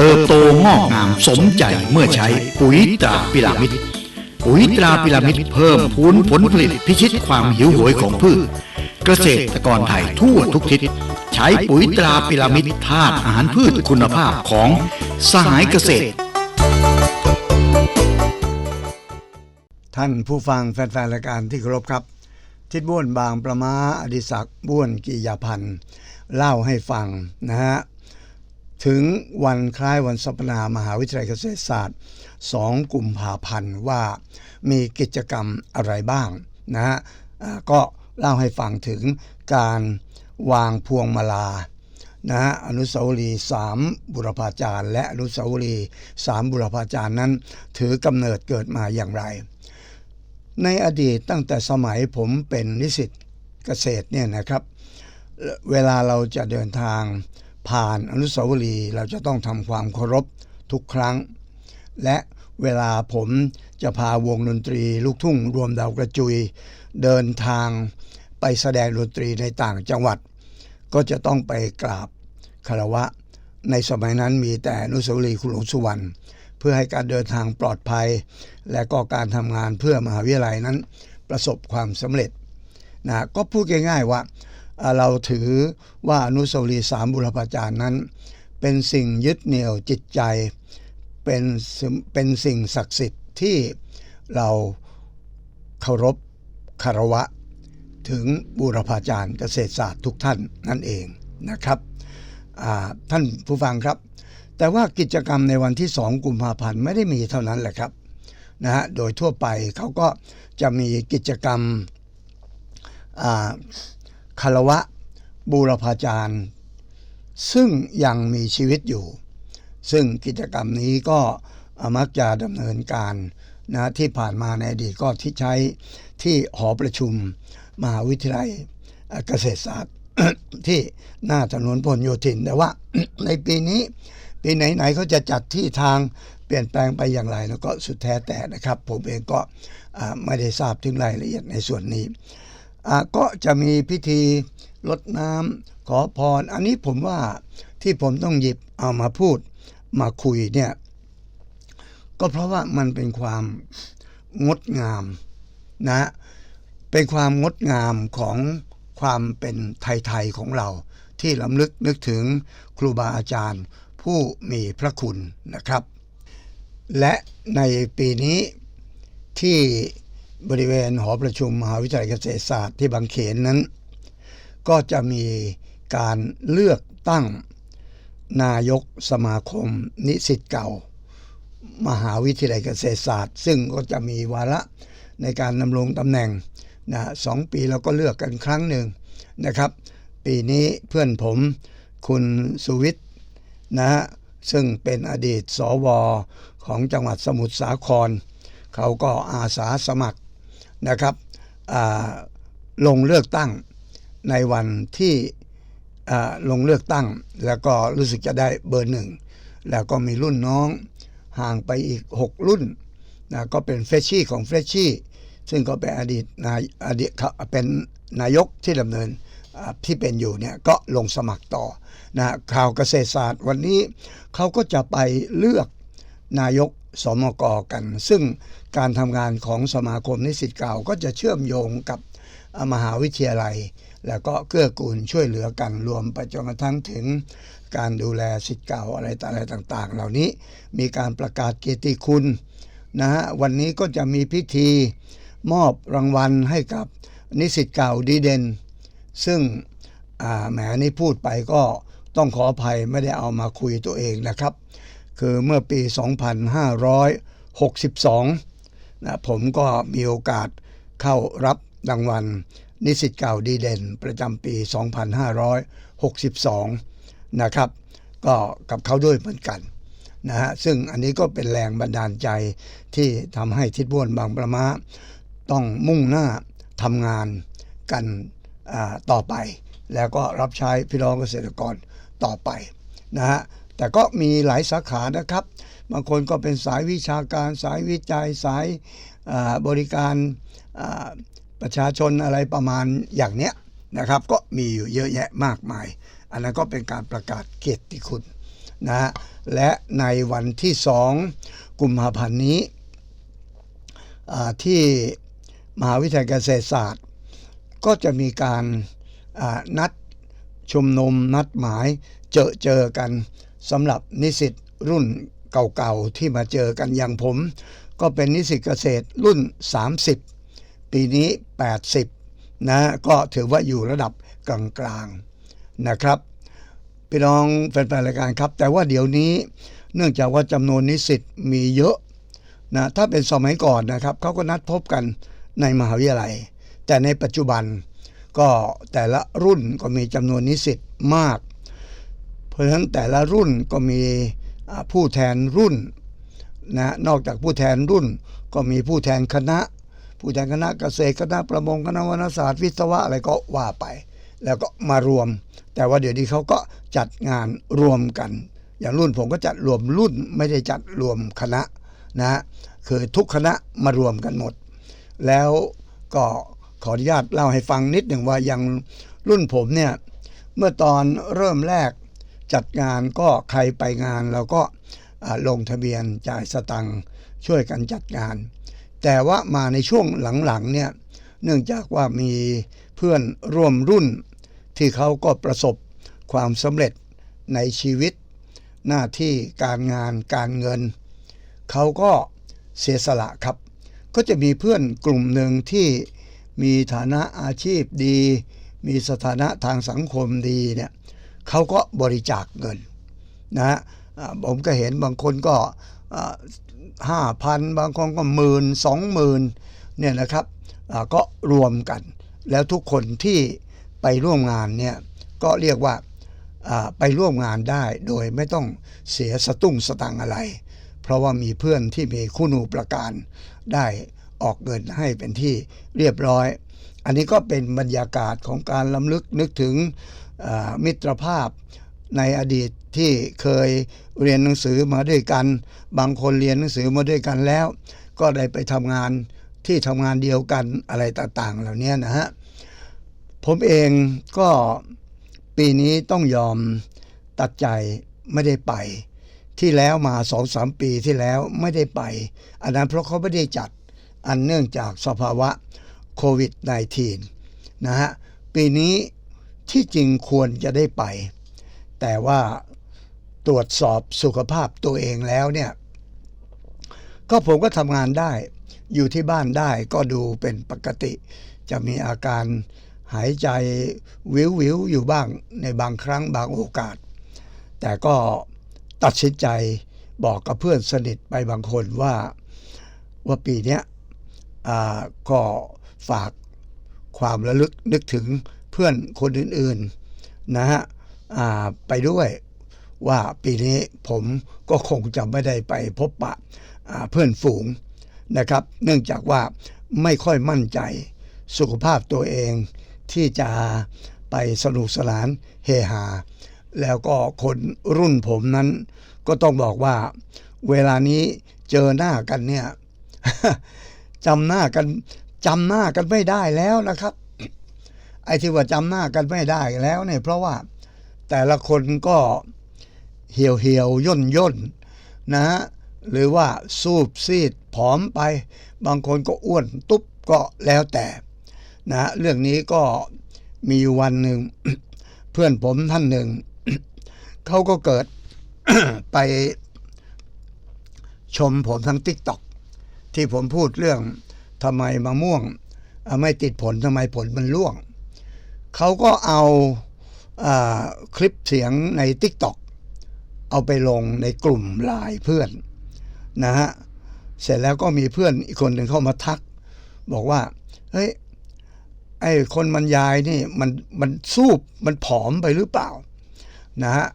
เติบโตงอกงามสมใจเมื่อใช้ปุ๋ยตราพิรามิดปุ๋ยตราพิรามิดเพิ่มพูนผลผลิตพิชิตความหิวโหยของพืช เกษตรกรไทยทั่วทุกทิศ ใช้ปุ๋ยตราพิรามิดธาตุอาหารพืชคุณภาพของสหายเกษตร ท่านผู้ฟังแฟนๆรายการที่เคารพครับ ทิดบ้วนบางประมาอดิศักดิ์บ้วนกิยาพันธ์เล่าให้ฟังนะฮะ ถึงวันคล้ายวันสัปนามหาวิทยาลัยเกษตรศาสตร์ 2กุมภาพันธ์ว่ามีกิจกรรมอะไรบ้างนะฮะก็เล่าให้ฟังถึงการวางพวงมาลานะฮะอนุสาวรีย์สามบุรพาจารย์ และอนุสาวรีย์สามบุรพาจารย์นั้น ถือกำเนิดเกิดมาอย่างไร ในอดีตตั้งแต่สมัยผมเป็นนิสิตเกษตรเนี่ยนะครับ เวลาเราจะเดินทาง ผ่านอนุสาวรีย์เราจะต้องทำความเคารพทุกครั้ง และเวลาผมจะพาวงดนตรีลูกทุ่งรวมดาวกระจุย เดินทางไปแสดงดนตรีในต่างจังหวัด ก็จะต้องไปกราบคารวะ ในสมัยนั้นมีแต่อนุสาวรีย์คุณหลวงสุวรรณเพื่อให้การเดินทางปลอดภัย และก็การทำงานเพื่อมหาวิทยาลัยนั้นประสบความสำเร็จนะก็พูดง่ายๆว่า เราถือว่าอนุสาวรีย์สามบุรพาจารย์นั้น เป็นสิ่งยึดเหนี่ยวจิตใจ เป็นเป็นสิ่งศักดิ์สิทธิ์ที่เราเคารพคารวะ ถึงบูรพาจารย์เกษตรศาสตร์ทุกท่านนั่นเองนะครับท่านผู้ฟังครับ แต่ว่ากิจกรรมในวันที่2กุมภาพันธ์ไม่ได้มีเท่านั้นแหละครับนะฮะโดยทั่วไปเขาก็จะมีกิจกรรมอ่า คารวะบูรพาจารย์ ซึ่งยังมีชีวิตอยู่ ซึ่งกิจกรรมนี้ก็มักจะดำเนินการนะที่ผ่านมาในอดีตก็ที่ใช้ที่หอประชุมมหาวิทยาลัยเกษตรศาสตร์ที่หน้าถนนพหลโยธิน แต่ว่าในปีนี้ปีไหนๆเขาจะจัดที่ทางเปลี่ยนแปลงไปอย่างไรแล้วก็สุดแท้แต่นะครับ ผมเองก็ไม่ได้ทราบถึงรายละเอียดในส่วนนี้ ก็จะมีพิธีรดน้ำขอพร อันนี้ผมว่าที่ผมต้องหยิบเอามาพูดมาคุยเนี่ย ก็เพราะว่ามันเป็นความงดงามนะ เป็นความงดงามของความเป็นไทย ๆ ของเรา ที่ล้ำลึกนึกถึงครูบาอาจารย์ผู้มีพระคุณนะครับ และในปีนี้ที่ บริเวณหอประชุมมหาวิทยาลัยเกษตรศาสตร์ที่บางเขนนั้น ก็จะมีการเลือกตั้งนายกสมาคมนิสิตเก่า มหาวิทยาลัยเกษตรศาสตร์ ซึ่งก็จะมีวาระในการดำรงตำแหน่งนะสองปีเราก็เลือกกันครั้งหนึ่งนะครับ ปีนี้เพื่อนผมคุณสุวิทย์นะฮะซึ่งเป็นอดีตสวของจังหวัดสมุทรสาคร เขาก็อาสาสมัคร นะครับลงเลือกตั้งในวันที่ลงเลือกตั้ง แล้วก็รู้สึกจะได้เบอร์หนึ่ง แล้วก็มีรุ่นน้องห่างไปอีก 6 รุ่นนะก็เป็นเฟชชี่ของเฟชชี่ซึ่งก็เป็นอดีตนายอดีตเป็นนายกที่ดำเนินที่เป็นอยู่เนี่ยก็ลงสมัครต่อนะข่าวเกษตรศาสตร์วันนี้เขาก็จะไปเลือกนายก สมกกัน ซึ่งการทำงานของสมาคมนิสิตเก่าก็จะเชื่อมโยงกับมหาวิทยาลัย แล้วก็เกื้อกูลช่วยเหลือกันรวมไปจนกระทั่งถึงการดูแลสิทธิ์เก่าอะไรต่อะไรต่างๆ เหล่านี้มีการประกาศเกียรติคุณนะฮะวันนี้ก็จะมีพิธีมอบรางวัลให้กับนิสิตเก่าดีเด่นซึ่งแหมนี่พูดไปก็ต้องขออภัยไม่ได้เอามาคุยตัวเองนะครับ คือเมื่อปี 2562นะผมก็มีโอกาสเข้ารับรางวัล นิสิตเก่าดีเด่น ประจำปี 2562 นะครับ ก็กับเขาด้วยเหมือนกันนะฮะซึ่งอันนี้ก็เป็นแรงบันดาลใจที่ทำให้ทิดบ้วนบางประมาต้องมุ่งหน้าทำงานกันต่อไป แล้วก็รับใช้พี่น้องเกษตรกรต่อไปนะฮะ แต่ก็มีหลายสาขานะครับ บางคนก็เป็นสายวิชาการ สายวิจัย สายบริการประชาชนอะไรประมาณอย่างเนี้ยนะครับ ก็มีอยู่เยอะแยะมากมาย อันนั้นก็เป็นการประกาศเกียรติคุณนะฮะและในวันที่สองกุมภาพันธ์นี้ที่มหาวิทยาลัยเกษตรศาสตร์ ก็จะมีการนัดชุมนุมนัดหมายเจอเจอกัน สำหรับนิสิตรุ่นเก่าๆ ที่มาเจอกันอย่างผม ก็เป็นนิสิตเกษตรรุ่น 30 ปีนี้ 80 นะก็ถือว่าอยู่ระดับกลางๆนะครับพี่น้องแฟนๆรายการครับ แต่ว่าเดี๋ยวนี้เนื่องจากว่าจำนวนนิสิตมีเยอะนะถ้าเป็นสมัยก่อนนะครับเขาก็นัดพบกันในมหาวิทยาลัย แต่ในปัจจุบันก็แต่ละรุ่นก็มีจำนวนนิสิตมาก ราะฉะนั้นแต่ละรุ่นก็มีผู้แทนรุ่นนะนอกจากผู้แทนรุ่นก็มีผู้แทนคณะ ผู้แทนคณะเกษตรคณะประมงคณะวรรณศาสตร์วิศวะอะไรก็ว่าไป แล้วก็มารวม แต่ว่าเดี๋ยวนี้เขาก็จัดงานรวมกัน อย่างรุ่นผมก็จัดรวมรุ่นไม่ได้จัดรวมคณะนะฮะคือทุกคณะมารวมกันหมด แล้วก็ขออนุญาตเล่าให้ฟังนิดหนึ่งว่าอย่างรุ่นผมเนี่ยเมื่อตอนเริ่มแรก จัดงานก็ใครไปงานเราก็ลงทะเบียนจ่ายสตังค์ช่วยกันจัดงาน แต่ว่ามาในช่วงหลังๆเนี่ยเนื่องจากว่ามีเพื่อนร่วมรุ่น ที่เขาก็ประสบความสำเร็จในชีวิต หน้าที่การงานการเงิน เขาก็เสียสละครับ ก็จะมีเพื่อนกลุ่มหนึ่งที่มีฐานะอาชีพดี มีสถานะทางสังคมดีเนี่ย เขาก็บริจาคเงินนะฮะผมก็เห็นบางคนก็ห้าพันบางคนก็หมื่นสองหมื่นเนี่ยนะครับก็รวมกัน แล้วทุกคนที่ไปร่วมงานเนี่ยก็เรียกว่าไปร่วมงานได้โดยไม่ต้องเสียสตุ้งสตังอะไร เพราะว่ามีเพื่อนที่มีคุณูประการได้ออกเงินให้เป็นที่เรียบร้อย อันนี้ก็เป็นบรรยากาศของการล้ำลึกนึกถึง มิตรภาพในอดีตที่เคยเรียนหนังสือมาด้วยกัน บางคนเรียนหนังสือมาด้วยกันแล้ว ก็ได้ไปทำงานที่ทำงานเดียวกันอะไรต่างๆ เหล่านี้นะฮะ ผมเองก็ปีนี้ต้องยอมตัดใจไม่ได้ไป ที่แล้วมาสองสามปีที่แล้วไม่ได้ไป อันนั้นเพราะเขาไม่ได้จัดอันเนื่องจากสภาวะโควิด -19 นะฮะ ปีนี้ ที่จริงควรจะได้ไป แต่ว่าตรวจสอบสุขภาพตัวเองแล้วเนี่ยก็ผมก็ทำงานได้ อยู่ที่บ้านได้ก็ดูเป็นปกติ จะมีอาการหายใจวิววิวอยู่บ้างในบางครั้งบางโอกาส แต่ก็ตัดสินใจบอกกับเพื่อนสนิทไปบางคนว่าว่าปีนี้ก็ฝากความระลึกนึกถึง พื่อนคนอื่นๆนะฮะไปด้วยว่าปีนี้ผมก็คงจะไม่ได้ไปพบปะเพื่อนฝูงนะครับ เนื่องจากว่าไม่ค่อยมั่นใจสุขภาพตัวเองที่จะไปสนุกสนานเฮฮาแล้วก็คนรุ่นผมนั้น ก็ต้องบอกว่า เวลานี้เจอหน้ากันเนี่ยจำหน้ากันจำหน้ากันไม่ได้แล้วนะครับ ไอ้ที่ว่าจำหน้ากันไม่ได้แล้วเนี่ยเพราะว่าแต่ละคนก็เหี่ยวเหี่ยวย่นย่นนะฮะหรือว่าสูบซีดผอมไป บางคนก็อ้วนตุ๊บก็แล้วแต่นะเรื่องนี้ก็มีวันหนึ่ง เพื่อนผมท่านหนึ่ง เขาก็เกิดไปชมผมทางทิกต็อกที่ผมพูดเรื่องทำไมมะม่วง ไม่ติดผลทำไมผลมันร่วง เขาก็เอาอาคลิปเสียงใน t ิ k t o k เอาไปลงในกลุ่มไลน์เพื่อนนะฮะเสร็จแล้วก็มีเพื่อนอีกคนหนึ่งเข้ามาทัก บอกว่า เฮ้ย ไอ้คนบรรยายนี่มันมันสูบมันผอมไปหรือเปล่า นะฮะ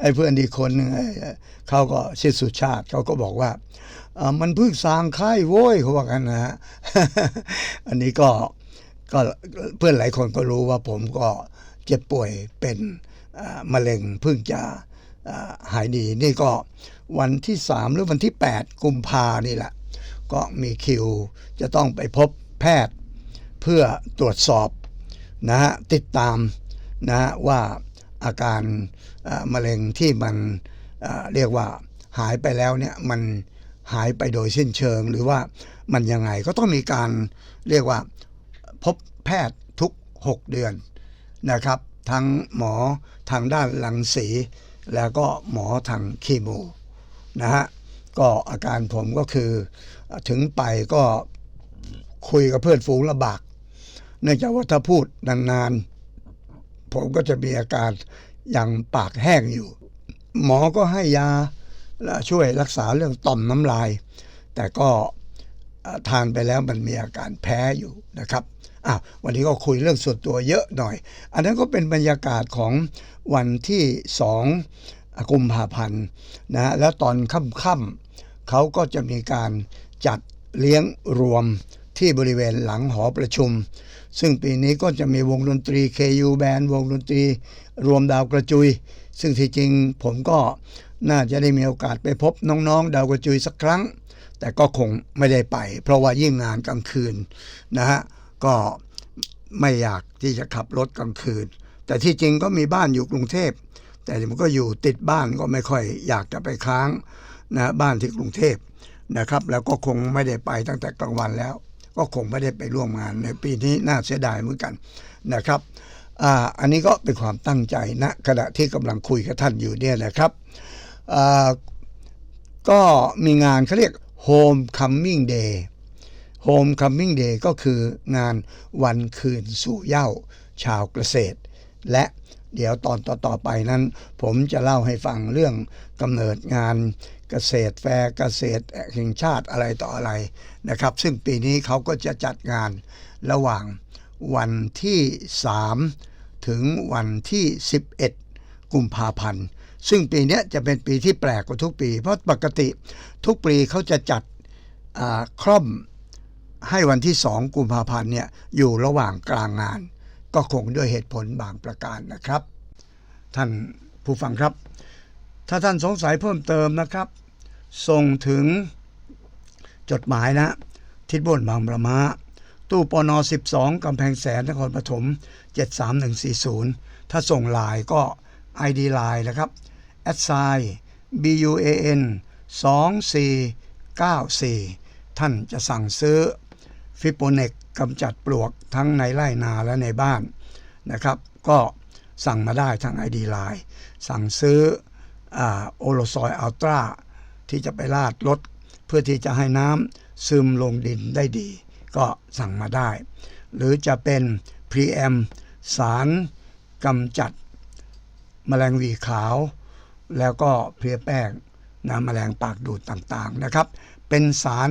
ไอ้เพื่อนอีกคนหนึ่งเขาก็ชื่อสุชาติเขาก็บอกว่าอ่ามันเพิ่งสร้างค่ายโว้ยเขาบอกกันนะฮะอันนี้ก็ ก็เพื่อนหลายคนก็รู้ว่าผมก็เจ็บป่วยเป็นมะเร็งเพิ่งจะหายดีนี่ก็วันที่สามหรือวันที่ 8 กุมภานี่แหละ ก็มีคิวจะต้องไปพบแพทย์เพื่อตรวจสอบนะฮะติดตามนะฮะว่าอาการมะเร็งที่มันเอ่อเรียกว่าหายไปแล้วเนี่ยมันหายไปโดยสิ้นเชิง หรือว่ามันยังไงก็ต้องมีการเรียกว่า พบแพทย์ทุก 6 เดือนนะครับ ทั้งหมอทางด้านรังสี แล้วก็หมอทางคีโมนะฮะก็อาการผมก็คือถึงไปก็คุยกับเพื่อนฝูงลำบาก เนื่องจากว่าถ้าพูดนานๆ ผมก็จะมีอาการอย่างปากแห้งอยู่ หมอก็ให้ยาและช่วยรักษาเรื่องต่อมน้ำลาย แต่ก็ทานไปแล้วมันมีอาการแพ้อยู่นะครับ อะวันนี้ก็คุยเรื่องส่วนตัวเยอะหน่อย อันนั้นก็เป็นบรรยากาศของวันที่สองกุมภาพันธ์นะฮะแล้วตอนค่ำๆเขาก็จะมีการจัดเลี้ยงรวมที่บริเวณหลังหอประชุม ซึ่งปีนี้ก็จะมีวงดนตรี KU Band วงดนตรี รวมดาวกระจุย ซึ่งที่จริงผมก็น่าจะได้มีโอกาสไปพบน้องๆ ดาวกระจุยสักครั้ง แต่ก็คงไม่ได้ไป เพราะว่ายิ่งงานกลางคืนนะฮะ ก็ไม่อยากที่จะขับรถกลางคืน แต่ที่จริงก็มีบ้านอยู่กรุงเทพ แต่มันก็อยู่ติดบ้านก็ไม่ค่อยอยากจะไปค้างนะบ้านที่กรุงเทพนะครับ แล้วก็คงไม่ได้ไปตั้งแต่กลางวันแล้ว ก็คงไม่ได้ไปร่วมงานในปีนี้น่าเสียดายเหมือนกันนะครับอ่าอันนี้ก็เป็นความตั้งใจณขณะที่กำลังคุยกับท่านอยู่เนี่ยนะครับอ่าก็มีงานเขาเรียก Home Coming Day Home Coming Day ก็คืองานวันคืนสู่เหย้าชาวเกษตร และเดี๋ยวตอนต่อๆไปนั้น ผมจะเล่าให้ฟังเรื่องกำเนิดงานเกษตรแฟร์เกษตรแห่งชาติอะไรต่ออะไรนะครับ ซึ่งปีนี้เขาก็จะจัดงานระหว่างวันที่ 3 ถึงวันที่ 11 กุมภาพันธ์ ซึ่งปีนี้จะเป็นปีที่แปลกกว่าทุกปี เพราะปกติทุกปีเขาจะจัดคร่อม ให้วันที่2กุมภาพันธ์เนี่ยอยู่ระหว่างกลางงาน ก็คงด้วยเหตุผลบางประการนะครับ ท่านผู้ฟังครับ ถ้าท่านสงสัยเพิ่มเติมนะครับ ส่งถึงจดหมายนะ ทิศบนบางประมาตู้ปน 12 กำแพงแสนนครปฐม 73140 ถ้าส่งลน์ก็ ID ไลน์นะครับ a d s i BUAN 2494 ท่านจะสั่งซื้อ ฟิโปเนกกำจัดปลวกทั้งในไร่นาและในบ้านนะครับ ก็สั่งมาได้ทาง ID ไลน์สั่งซื้อโอโลซอยอัลตราที่จะไปลาดรถเพื่อที่จะให้น้ำซึมลงดินได้ดี ก็สั่งมาได้ หรือจะเป็นพรีแอมสารกำจัดแมลงวีขาว แล้วก็เพลียแป้งนะแมลงปากดูดต่างๆนะครับ เป็นสาร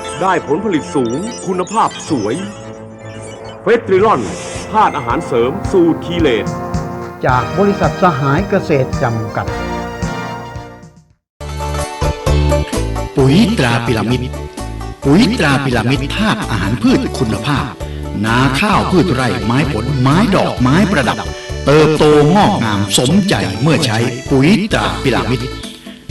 ได้ผลผลิตสูงคุณภาพสวยเฟสตริลอนธาตุอาหารเสริมสูตรคีเลตจากบริษัทสหายเกษตรจำกัด ปุ๋ยตราพิรามิดปุ๋ยตราพิรามิดธาตุอาหารพืชคุณภาพ นาข้าวพืชไร่ไม้ผลไม้ดอกไม้ประดับ เติบโตงอกงามสมใจเมื่อใช้ปุ๋ยตราพิรามิด